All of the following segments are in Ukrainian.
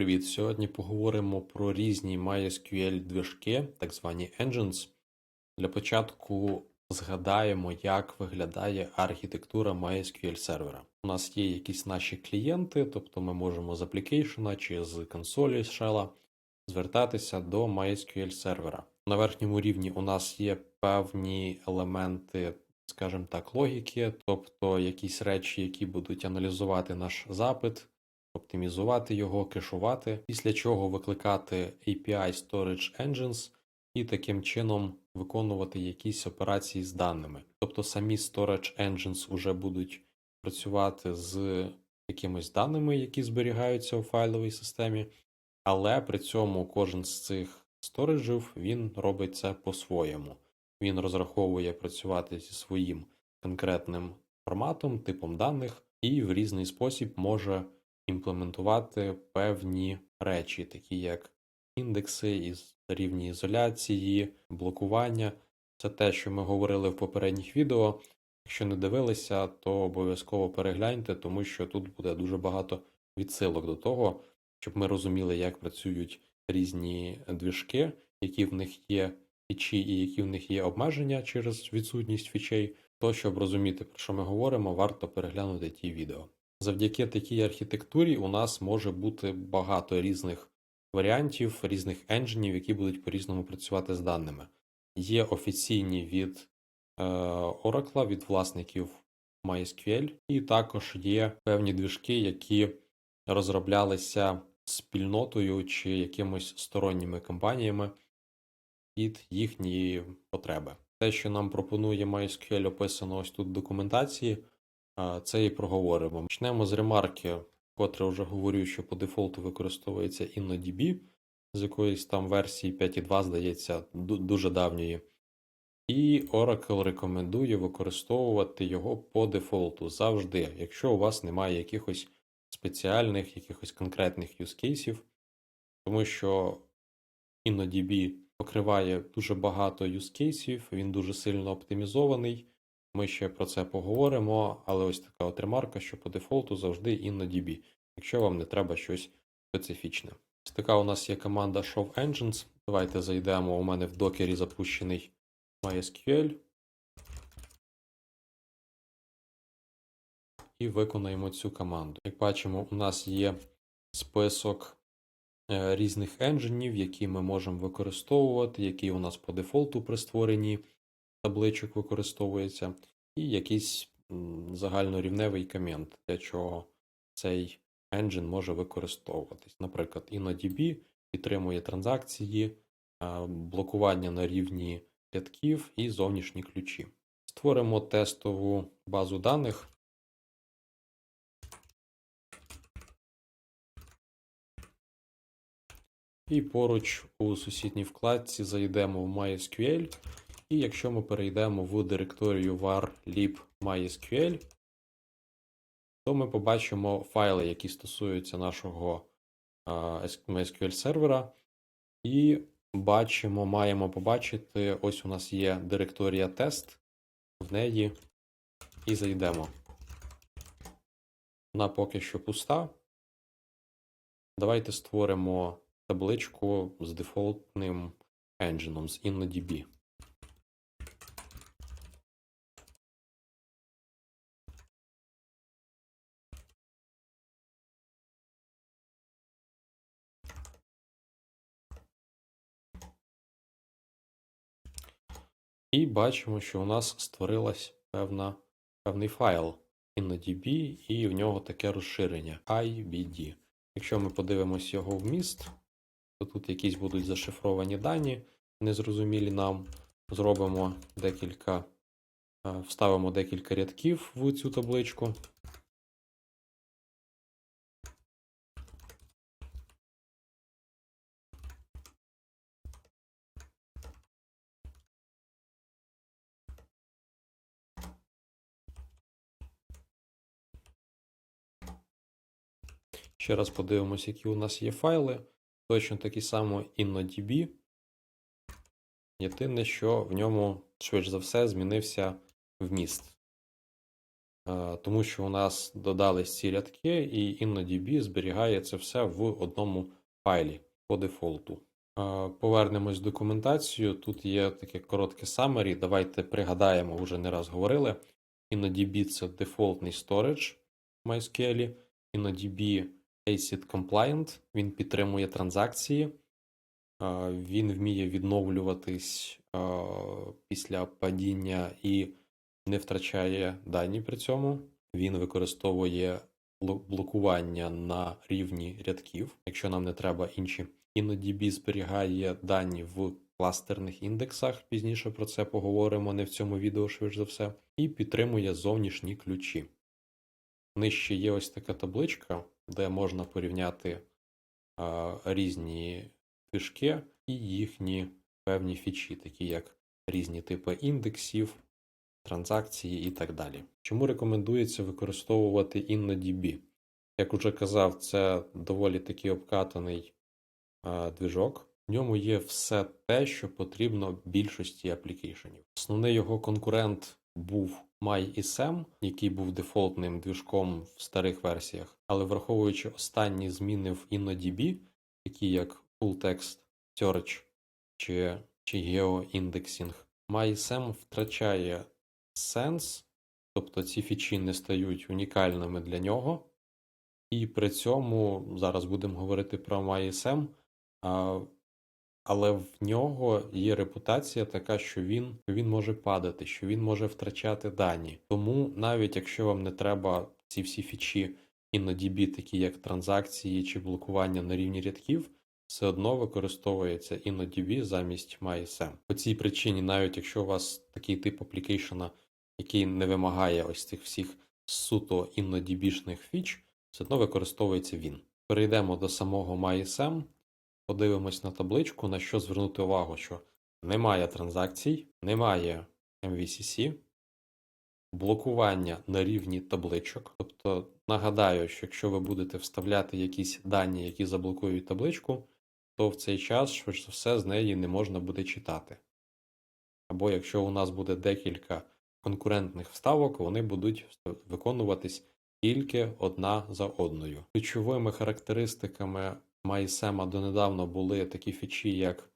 Привіт! Сьогодні поговоримо про різні MySQL движки, так звані engines. Для початку згадаємо, як виглядає архітектура MySQL сервера. У нас є якісь наші клієнти, тобто ми можемо з аплікейшена чи з консолі з шела звертатися до MySQL сервера. На верхньому рівні у нас є певні елементи, скажімо так, логіки, тобто якісь речі, які будуть аналізувати наш запит, оптимізувати його, кешувати, після чого викликати API Storage Engines і таким чином виконувати якісь операції з даними. Тобто самі Storage Engines вже будуть працювати з якимись даними, які зберігаються у файловій системі, але при цьому кожен з цих сториджів він робить це по-своєму. Він розраховує працювати зі своїм конкретним форматом, типом даних, і в різний спосіб може імплементувати певні речі, такі як індекси, рівні ізоляції, блокування. Це те, що ми говорили в попередніх відео. Якщо не дивилися, то обов'язково перегляньте, тому що тут буде дуже багато відсилок до того, щоб ми розуміли, як працюють різні двіжки, які в них є фічі і які в них є обмеження через відсутність фічей. То, щоб розуміти, про що ми говоримо, варто переглянути ті відео. Завдяки такій архітектурі у нас може бути багато різних варіантів, різних енджинів, які будуть по-різному працювати з даними. Є офіційні від е, Oracle, від власників MySQL, і також є певні двіжки, які розроблялися спільнотою чи якимось сторонніми компаніями під їхні потреби. Те, що нам пропонує MySQL, описано ось тут в документації, це і проговоримо. Почнемо з ремарки, котре вже говорю, що по дефолту використовується InnoDB, з якоїсь там версії 5.2, здається, дуже давньої. І Oracle рекомендує використовувати його по дефолту завжди, якщо у вас немає якихось спеціальних, якихось конкретних cases, тому що InnoDB покриває дуже багато cases, він дуже сильно оптимізований. Ми ще про це поговоримо, але ось така от ремарка, що по дефолту завжди InnoDB, якщо вам не треба щось специфічне. Ось така у нас є команда Show Engines. Давайте зайдемо. У мене в докері запущений MySQL. І виконаємо цю команду. Як бачимо, у нас є список е, різних енджинів, які ми можемо використовувати, які у нас по дефолту при створенні табличок використовується, і якийсь загальнорівневий комент, для чого цей engine може використовуватись. Наприклад, InnoDB підтримує транзакції, блокування на рівні рядків і зовнішні ключі. Створимо тестову базу даних. І поруч у сусідній вкладці зайдемо в MySQL і якщо ми перейдемо в директорію var lib mysql, то ми побачимо файли, які стосуються нашого MySQL сервера. І бачимо, маємо побачити, ось у нас є директорія тест, в неї і зайдемо. Вона поки що пуста. Давайте створимо табличку з дефолтним енджином, з InnoDB. І бачимо, що у нас створилась певна, певний файл InnoDB, і в нього таке розширення IBD. Якщо ми подивимось його вміст, то тут якісь будуть зашифровані дані, незрозумілі нам. Зробимо декілька, е, вставимо декілька рядків в цю табличку. Ще раз подивимось, які у нас є файли. Точно такі само InnoDB. Єдине, що в ньому, швидше за все, змінився вміст. Тому що у нас додались ці рядки, і InnoDB зберігає це все в одному файлі по дефолту. Повернемось в документацію. Тут є таке коротке summary. Давайте пригадаємо, вже не раз говорили. InnoDB це дефолтний storage в MySQL. InnoDB ACID compliant, він підтримує транзакції, він вміє відновлюватись після падіння і не втрачає дані при цьому. Він використовує блокування на рівні рядків, якщо нам не треба інші. InnoDB зберігає дані в кластерних індексах. Пізніше про це поговоримо не в цьому відео, швидше за все, і підтримує зовнішні ключі. Нижче є ось така табличка, де можна порівняти а, різні фішки і їхні певні фічі, такі як різні типи індексів, транзакції і так далі. Чому рекомендується використовувати InnoDB? Як уже казав, це доволі таки обкатаний а, движок. В ньому є все те, що потрібно більшості аплікейшенів. Основний його конкурент був MySM, який був дефолтним движком в старих версіях, але враховуючи останні зміни в InnoDB, такі як Full Text Search чи, чи GeoIndexing, MySM втрачає сенс, тобто ці фічі не стають унікальними для нього. І при цьому зараз будемо говорити про MySM, але в нього є репутація така, що він, він може падати, що він може втрачати дані. Тому навіть якщо вам не треба ці всі фічі InnoDB, такі як транзакції чи блокування на рівні рядків, все одно використовується InnoDB замість MySM. По цій причині, навіть якщо у вас такий тип аплікейшена, який не вимагає ось цих всіх суто InnoDB-шних фіч, все одно використовується він. Перейдемо до самого MySM, подивимось на табличку, на що звернути увагу, що немає транзакцій, немає MVCC, блокування на рівні табличок. Тобто нагадаю, що якщо ви будете вставляти якісь дані, які заблокують табличку, то в цей час, швидше за все, з неї не можна буде читати. Або якщо у нас буде декілька конкурентних вставок, вони будуть виконуватись тільки одна за одною. Ключовими характеристиками MySM донедавна були такі фічі, як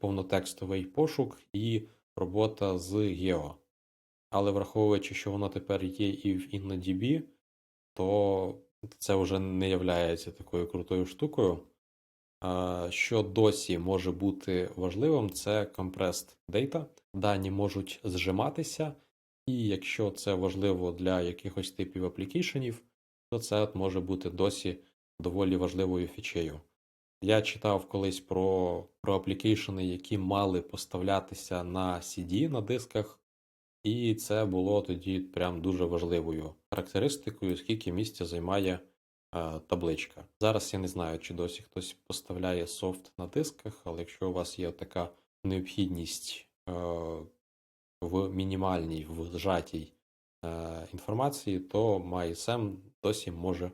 повнотекстовий пошук і робота з Geo. Але враховуючи, що воно тепер є і в InnoDB, то це вже не є такою крутою штукою. Що досі може бути важливим, це compressed data. Дані можуть зжиматися, і якщо це важливо для якихось типів аплікейшенів, то це може бути досі доволі важливою фічею. Я читав колись про, про аплікейшени, які мали поставлятися на CD на дисках, і це було тоді прям дуже важливою характеристикою, скільки місця займає е, табличка. Зараз я не знаю, чи досі хтось поставляє софт на дисках, але якщо у вас є така необхідність е, в мінімальній, в зжатій е, інформації, то MySM досі може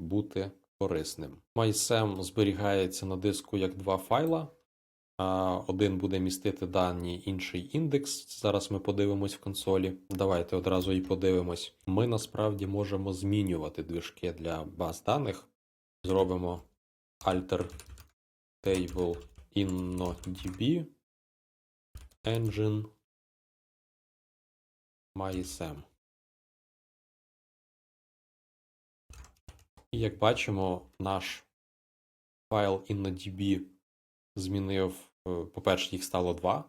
бути корисним. MySM зберігається на диску як два файла. Один буде містити дані, інший індекс. Зараз ми подивимось в консолі. Давайте одразу і подивимось. Ми насправді можемо змінювати движки для баз даних. Зробимо alter table InnoDB engine MySM. Як бачимо, наш файл InnoDB змінив, е, по-перше, їх стало два.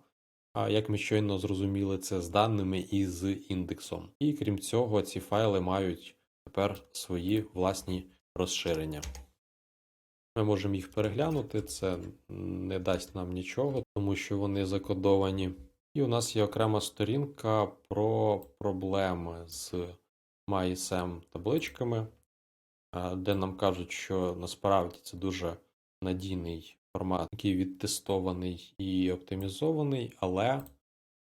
А як ми щойно зрозуміли, це з даними і з індексом. І крім цього, ці файли мають тепер свої власні розширення. Ми можемо їх переглянути, це не дасть нам нічого, тому що вони закодовані. І у нас є окрема сторінка про проблеми з MySM табличками, де нам кажуть, що насправді це дуже надійний формат, який відтестований і оптимізований, але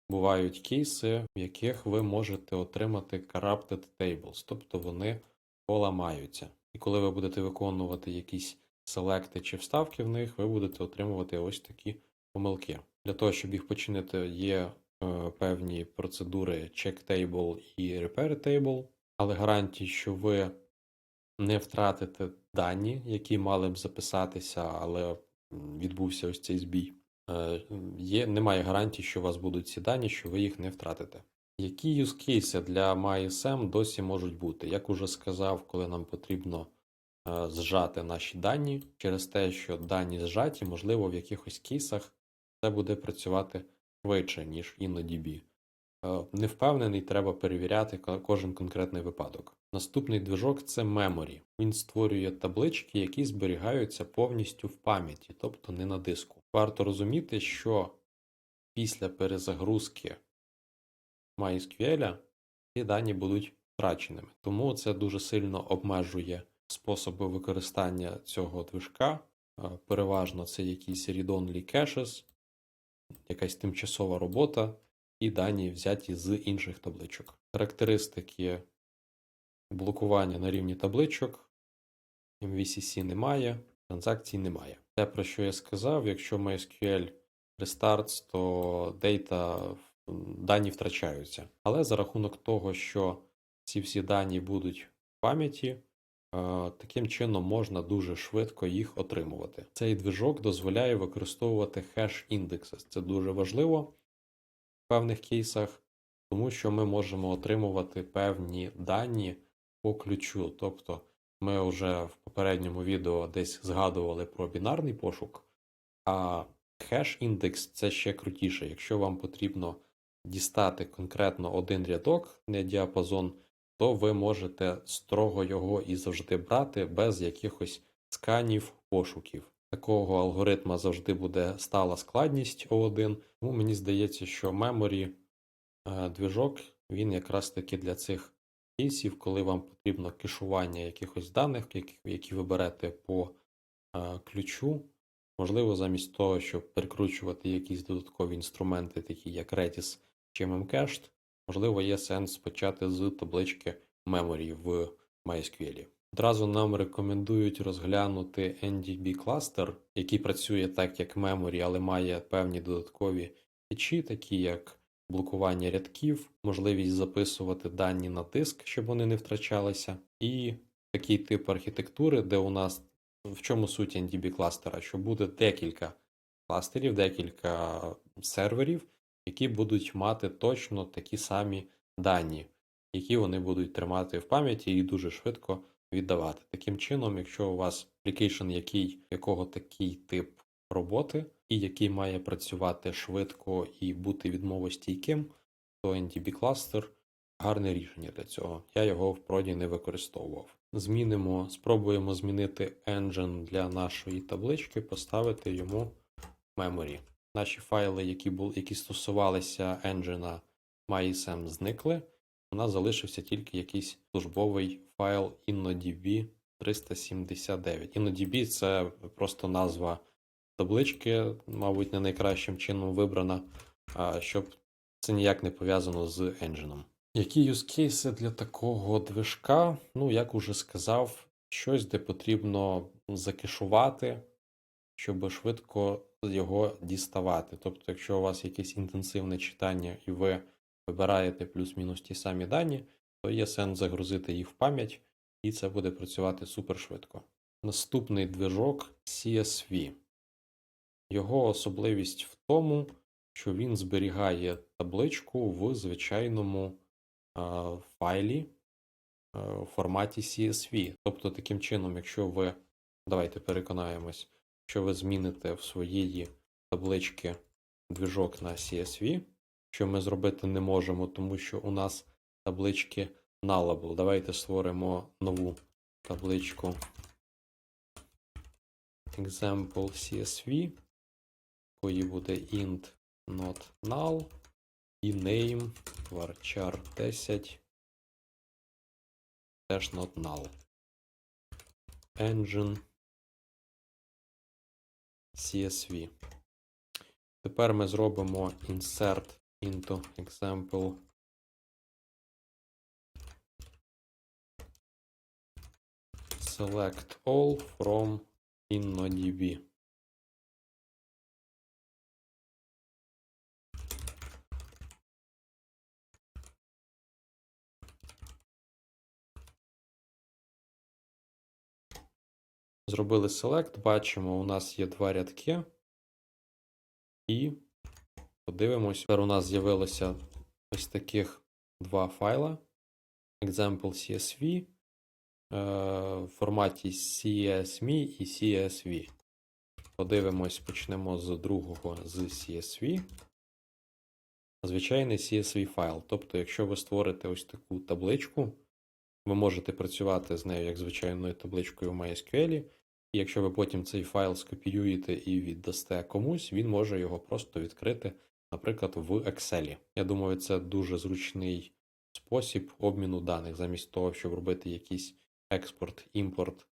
бувають кейси, в яких ви можете отримати corrupted tables, тобто вони поламаються. І коли ви будете виконувати якісь селекти чи вставки в них, ви будете отримувати ось такі помилки. Для того, щоб їх починити, є е, певні процедури check table і repair table, але гарантій, що ви не втратите дані, які мали б записатися, але відбувся ось цей збій. Е, Є, немає гарантій, що у вас будуть ці дані, що ви їх не втратите. Які use для MySM досі можуть бути? Як уже сказав, коли нам потрібно е, зжати наші дані, через те, що дані зжаті, можливо, в якихось кейсах це буде працювати швидше, ніж InnoDB. Е, Не впевнений, треба перевіряти кожен конкретний випадок. Наступний движок це Memory. Він створює таблички, які зберігаються повністю в пам'яті, тобто не на диску. Варто розуміти, що після перезагрузки MySQL ці дані будуть втраченими. Тому це дуже сильно обмежує способи використання цього движка. Е, Переважно це якісь read-only caches, якась тимчасова робота і дані взяті з інших табличок. Характеристики блокування на рівні табличок, MVCC немає, транзакцій немає. Те, про що я сказав, якщо MySQL restarts, то дейта, дані втрачаються. Але за рахунок того, що ці всі дані будуть в пам'яті, е, таким чином можна дуже швидко їх отримувати. Цей движок дозволяє використовувати хеш індекси. Це дуже важливо певних кейсах, тому що ми можемо отримувати певні дані по ключу. Тобто ми вже в попередньому відео десь згадували про бінарний пошук, а хеш індекс це ще крутіше. Якщо вам потрібно дістати конкретно один рядок, не діапазон, то ви можете строго його і завжди брати без якихось сканів, пошуків. Такого алгоритма завжди буде стала складність O1, тому мені здається, що memory е, движок він якраз таки для цих кейсів, коли вам потрібно кешування якихось даних, які, ви берете по е, ключу. Можливо, замість того, щоб перекручувати якісь додаткові інструменти, такі як Redis чи Memcached, можливо, є сенс почати з таблички memory в MySQL. Одразу нам рекомендують розглянути NDB кластер, який працює так, як memory, але має певні додаткові фічі, такі як блокування рядків, можливість записувати дані на диск, щоб вони не втрачалися, і такий тип архітектури, де у нас в чому суть NDB кластера, що буде декілька кластерів, декілька серверів, які будуть мати точно такі самі дані, які вони будуть тримати в пам'яті і дуже швидко віддавати. Таким чином, якщо у вас application, який, якого такий тип роботи, і який має працювати швидко і бути відмовостійким, то NDB кластер гарне рішення для цього. Я його в проді не використовував. Змінимо, спробуємо змінити engine для нашої таблички, поставити йому memory. Наші файли, які були, які стосувалися engine MySM, зникли. У нас залишився тільки якийсь службовий файл InnoDB 379. InnoDB це просто назва таблички, мабуть, не найкращим чином вибрана, щоб це ніяк не пов'язано з engine. Які юзкейси для такого движка? Ну, як уже сказав, щось, де потрібно закешувати, щоб швидко його діставати. Тобто, якщо у вас якесь інтенсивне читання і ви вибираєте плюс-мінус ті самі дані, то є сенс загрузити їх в пам'ять, і це буде працювати супер швидко. Наступний движок CSV. Його особливість в тому, що він зберігає табличку в звичайному е, файлі е, в форматі CSV. Тобто, таким чином, якщо ви, давайте переконаємось, що ви зміните в своєї таблички движок на CSV, що ми зробити не можемо, тому що у нас таблички nullable. Давайте створимо нову табличку example CSV, якої буде int not null і name varchar 10 теж not null. Engine CSV. Тепер ми зробимо insert into example. Select all from InnoDB. Зробили select, бачимо, у нас є два рядки і подивимось. Тепер у нас з'явилося ось таких два файла. Example CSV е, в форматі CSV і CSV. Подивимось, почнемо з другого з CSV. Звичайний CSV файл. Тобто, якщо ви створите ось таку табличку, ви можете працювати з нею як звичайною табличкою в MySQL. І якщо ви потім цей файл скопіюєте і віддасте комусь, він може його просто відкрити, наприклад, в Excel. Я думаю, це дуже зручний спосіб обміну даних, замість того, щоб робити якийсь експорт, імпорт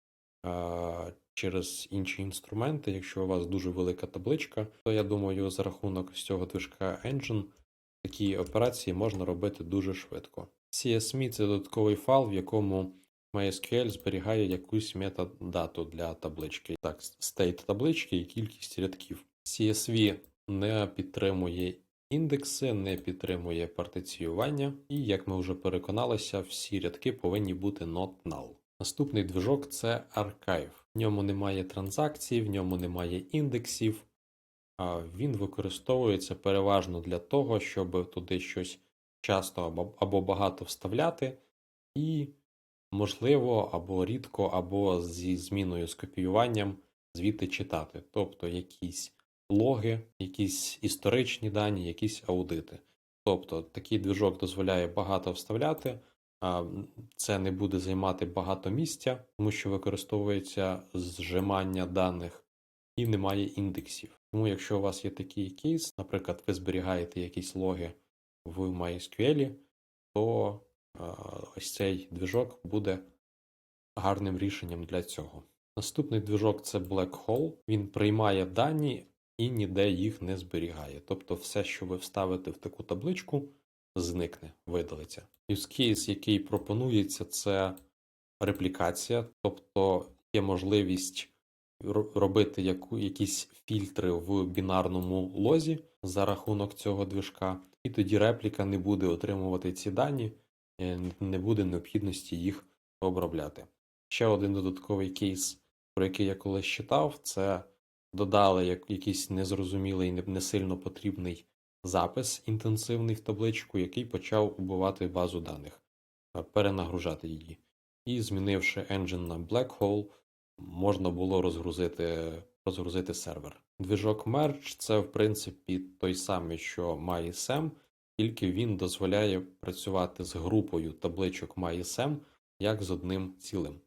через інші інструменти. Якщо у вас дуже велика табличка, то я думаю, за рахунок цього движка Engine такі операції можна робити дуже швидко. CSME – це додатковий файл, в якому MySQL зберігає якусь метадату для таблички. Так, state таблички і кількість рядків. CSV не підтримує індекси, не підтримує партиціювання, і, як ми вже переконалися, всі рядки повинні бути not null. Наступний движок це Archive. В ньому немає транзакцій, в ньому немає індексів. А Він використовується переважно для того, щоб туди щось часто або багато вставляти, і, можливо, або рідко, або зі зміною з копіюванням звідти читати. Тобто якісь логи, якісь історичні дані, якісь аудити. Тобто такий движок дозволяє багато вставляти, це не буде займати багато місця, тому що використовується зжимання даних і немає індексів. Тому, якщо у вас є такий кейс, наприклад, ви зберігаєте якісь логи в MySQL, то ось цей движок буде гарним рішенням для цього. Наступний движок це Black Hole. Він приймає дані і ніде їх не зберігає. Тобто, все, що ви вставите в таку табличку, зникне, видалиться. Use case, який пропонується, це реплікація, тобто є можливість робити яку, якісь фільтри в бінарному лозі за рахунок цього движка, і тоді репліка не буде отримувати ці дані, е, не буде необхідності їх обробляти. Ще один додатковий кейс, про який я колись читав, це додали як якийсь незрозумілий, не сильно потрібний запис інтенсивний в табличку, який почав убивати базу даних, е, перенагружати її. І змінивши engine на Black Hole, можна було розгрузити, розгрузити сервер. Движок Merge це, в принципі, той самий, що MySM, тільки він дозволяє працювати з групою табличок MySM як з одним цілим.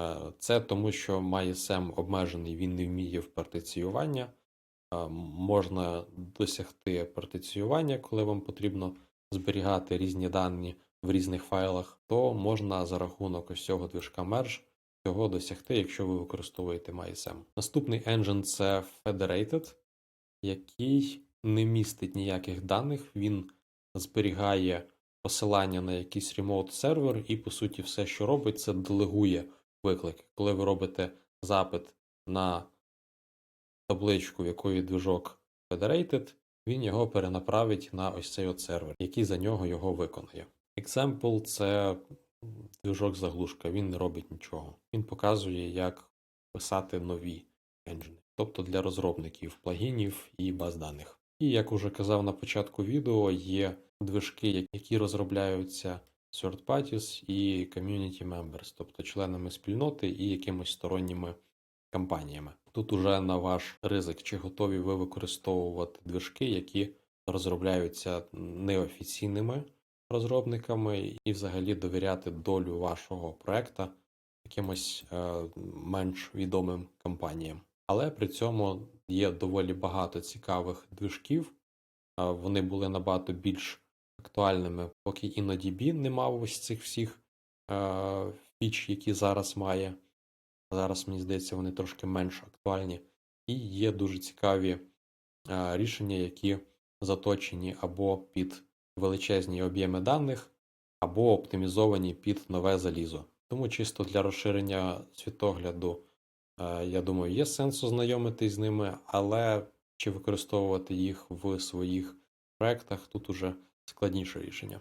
Е, Це тому, що MySM обмежений, він не вміє в партиціювання. Е, Можна досягти партиціювання, коли вам потрібно зберігати різні дані в різних файлах, то можна за рахунок ось цього движка Merge цього досягти, якщо ви використовуєте MySM. Наступний engine це Federated, який не містить ніяких даних, він зберігає посилання на якийсь ремоут сервер, і, по суті, все, що робить, це делегує виклик. Коли ви робите запит на табличку, в якої движок Federated, він його перенаправить на ось цей от сервер, який за нього його виконає. Example це движок заглушка, він не робить нічого. Він показує, як писати нові енджини, тобто для розробників плагінів і баз даних. І як уже казав на початку відео, є движки, які розробляються third parties і community members, тобто членами спільноти і якимись сторонніми компаніями. Тут уже на ваш ризик, чи готові ви використовувати движки, які розробляються неофіційними розробниками, і взагалі довіряти долю вашого проекта якимось е, менш відомим компаніям. Але при цьому є доволі багато цікавих движків. Е, Вони були набагато більш актуальними, поки InnoDB не мав ось цих всіх е, фіч, які зараз має. Зараз, мені здається, вони трошки менш актуальні. І є дуже цікаві е, рішення, які заточені або під величезні об'єми даних, або оптимізовані під нове залізо. Тому чисто для розширення світогляду, е, я думаю, є сенс ознайомитись з ними, але чи використовувати їх в своїх проектах тут уже складніше рішення.